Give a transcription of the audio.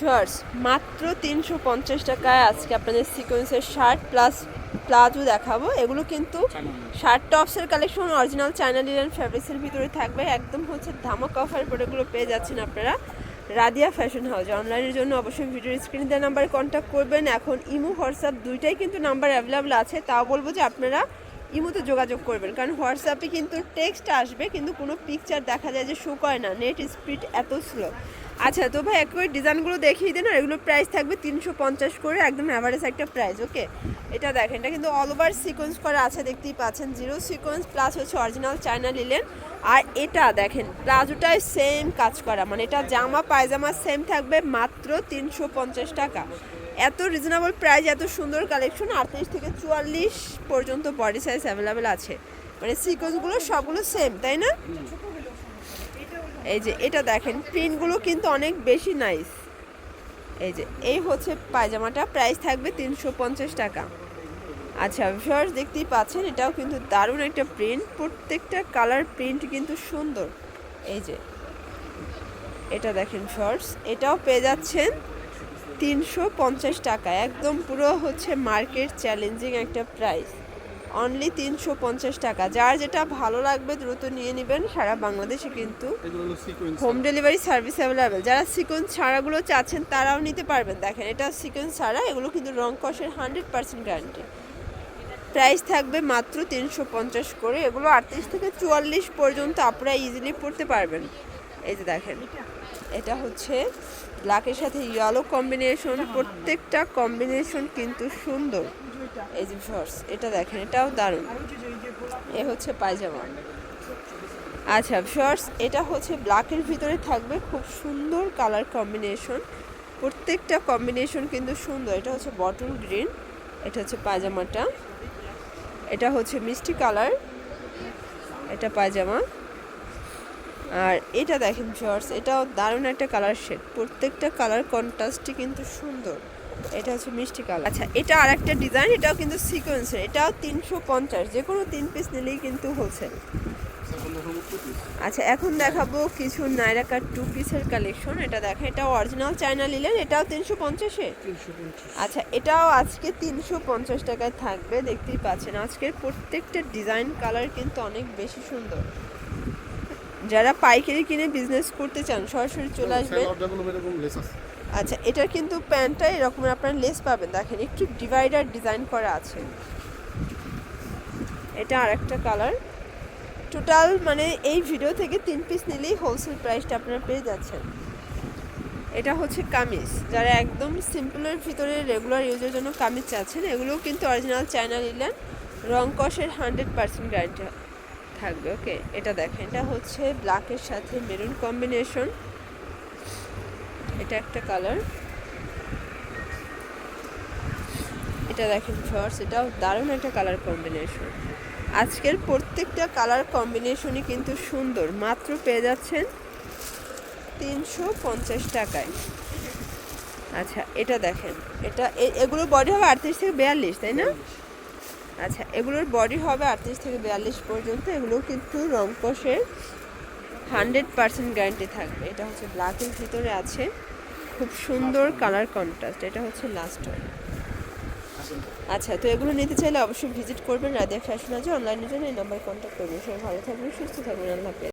Shorts মাত্র তিনশো পঞ্চাশ টাকায় আজকে আপনাদের সিকোয়েন্সের শার্ট প্লাস প্লাজো দেখাবো। এগুলো কিন্তু শার্ট টপসের কালেকশন অরিজিনাল চায়না লিলেন ফ্যাব্রিক্সের ভিতরে থাকবে। একদম হচ্ছে ধামাক অফার প্রোডাক্টগুলো পেয়ে যাচ্ছেন আপনারা। রাদিয়া ফ্যাশন হাউস অনলাইনের জন্য অবশ্যই ভিডিওর স্ক্রিনে দেওয়া নাম্বারে কন্ট্যাক্ট করবেন। এখন ইমো হোয়াটসঅ্যাপ দুইটাই কিন্তু নাম্বার অ্যাভেলেবল আছে। তাও বলব যে আপনারা ইমোতে যোগাযোগ করবেন। কারণ হোয়াটসঅ্যাপে কিন্তু টেক্সট আসবে, কিন্তু কোনো পিকচার দেখা যায় যে শো করে না। নেট স্পিড এত স্লো আচ্ছা তো ভাই একবার ডিজাইনগুলো দেখিয়ে দিন, আর এগুলোর প্রাইস থাকবে তিনশো পঞ্চাশ করে, একদম অ্যাভারেজ একটা প্রাইস ওকে এটা দেখেন, এটা কিন্তু অল ওভার সিকোয়েন্স করা আছে, দেখতেই পাচ্ছেন জিরো সিকোয়েন্স প্লাস হচ্ছে অরিজিনাল চায়না লিলেন আর এটা দেখেন, প্লাজোটায় সেম কাজ করা মানে এটা জামা, পায়জামা সেম থাকবে মাত্র তিনশো পঞ্চাশ টাকা। এত রিজনেবল প্রাইস এত সুন্দর কালেকশন আটত্রিশ থেকে চুয়াল্লিশ পর্যন্ত বডি সাইজ অ্যাভেলেবেল আছে। মানে সিকোয়েন্সগুলো সবগুলো সেম তাই না? এই যে এটা দেখেন, প্রিন্টগুলো কিন্তু অনেক বেশি নাইস এই যে, এই হচ্ছে পায়জামাটা প্রাইস থাকবে তিনশো পঞ্চাশ টাকা। আচ্ছা ভিউয়ার্স দেখতেই পাচ্ছেন, এটাও কিন্তু দারুণ একটা প্রিন্ট প্রত্যেকটা কালার প্রিন্ট কিন্তু সুন্দর। এই যে, এটা দেখেন শর্টস এটাও পেয়ে যাচ্ছেন তিনশো পঞ্চাশ টাকা একদম পুরো হচ্ছে মার্কেট চ্যালেঞ্জিং একটা প্রাইস অনলি তিনশো পঞ্চাশ টাকা। যার যেটা ভালো লাগবে দ্রুত নিয়ে নেবেন, সারা বাংলাদেশে কিন্তু হোম ডেলিভারি সার্ভিস অ্যাভেলেবেল যারা সিকোয়েন্স ছাড়াগুলো চাচ্ছেন, তারাও নিতে পারবেন। দেখেন, এটা সিকোয়েন্স ছাড়া, এগুলো কিন্তু রং কষের হান্ড্রেড পার্সেন্ট গ্যারান্টি প্রাইস থাকবে মাত্র তিনশো পঞ্চাশ করে। এগুলো আটত্রিশ থেকে চুয়াল্লিশ পর্যন্ত আপনারা ইজিলি পড়তে পারবেন। এই যে দেখেন, এটা হচ্ছে ব্ল্যাকের সাথে ইয়েলো কম্বিনেশন প্রত্যেকটা কম্বিনেশন কিন্তু সুন্দর। এই শর্টস এটা দেখেন, এটাও দারুণ। এ হচ্ছে পায়জামা। আচ্ছা শর্টস এটা হচ্ছে ব্ল্যাকের ভিতরে থাকবে, খুব সুন্দর কালার কম্বিনেশন প্রত্যেকটা কম্বিনেশন কিন্তু সুন্দর। এটা হচ্ছে বটল গ্রিন এটা হচ্ছে পায়জামাটা। এটা হচ্ছে মিষ্টি কালার এটা পায়জামা। আর এটা দেখেন শর্টস এটাও দারুণ একটা কালার শেড প্রত্যেকটা কালার কন্ট্রাস্টই কিন্তু সুন্দর। এটা হচ্ছে মিষ্টি কালার। আচ্ছা এটা আর একটা ডিজাইন এটাও কিন্তু সিকোয়েন্সের এটাও তিনশো পঞ্চাশ যে কোনো তিন পিস নিলেই কিন্তু হচ্ছে। আচ্ছা এখন দেখাবো কিছু নাইরা কাট টু পিসের কালেকশন এটা দেখা এটা অরিজিনাল চায়না নিলেন এটাও তিনশো পঞ্চাশে? আচ্ছা এটাও আজকে তিনশো পঞ্চাশ টাকায় থাকবে দেখতেই পাচ্ছেন। আজকের প্রত্যেকটা ডিজাইন কালার কিন্তু অনেক বেশি সুন্দর। যারা পাইকারি কিনে বিজনেস করতে চান সরাসরি চলে আসবেন। আচ্ছা এটার কিন্তু প্যান্টটা এরকম আপনার লেস পাবেন। দেখেন, একটু ডিভাইডার ডিজাইন করা আছে। এটা আর একটা কালার টোটাল মানে এই ভিডিও থেকে তিন পিস নিলেই হোলসেল প্রাইসটা আপনারা পেয়ে যাচ্ছেন। এটা হচ্ছে কামিজ। যারা একদম সিম্পলের ভিতরে রেগুলার ইউজের জন্য কামিজ চাচ্ছেন, এগুলোও কিন্তু অরিজিনাল চায়না নিলেন রং কষের হান্ড্রেড পার্সেন্ট গ্যারান্টি থাকবে। ওকে এটা দেখেন, এটা হচ্ছে ব্ল্যাকের সাথে মেরুন কম্বিনেশন এটা একটা কালার। এটা দেখেন শর্টস এটাও দারুণ একটা কালার কম্বিনেশন আজকের প্রত্যেকটা কালার কম্বিনেশনই কিন্তু সুন্দর মাত্র পেয়ে যাচ্ছেন তিনশো পঞ্চাশ টাকায়। আচ্ছা এটা দেখেন এটা এগুলোর বডি হবে আটত্রিশ থেকে বিয়াল্লিশ তাই না? আচ্ছা এগুলোর বডি হবে আটত্রিশ থেকে বিয়াল্লিশ পর্যন্ত এগুলো কিন্তু রং কষের হান্ড্রেড পার্সেন্ট গ্যারান্টি থাকবে। এটা হচ্ছে ব্ল্যাকের ভিতরে আছে। খুব সুন্দর কালার কন্ট্রাস্ট এটা হচ্ছে লাস্ট ওয়ান আচ্ছা তো এগুলো নিতে চাইলে অবশ্যই ভিজিট করবেন। রাধিয়া ফ্যাশন আছে অনলাইনের জন্য। এই নাম্বার কন্ট্যাক্ট করবেন। সবাই ভালো থাকবেন, সুস্থ থাকবেন। আল্লাহ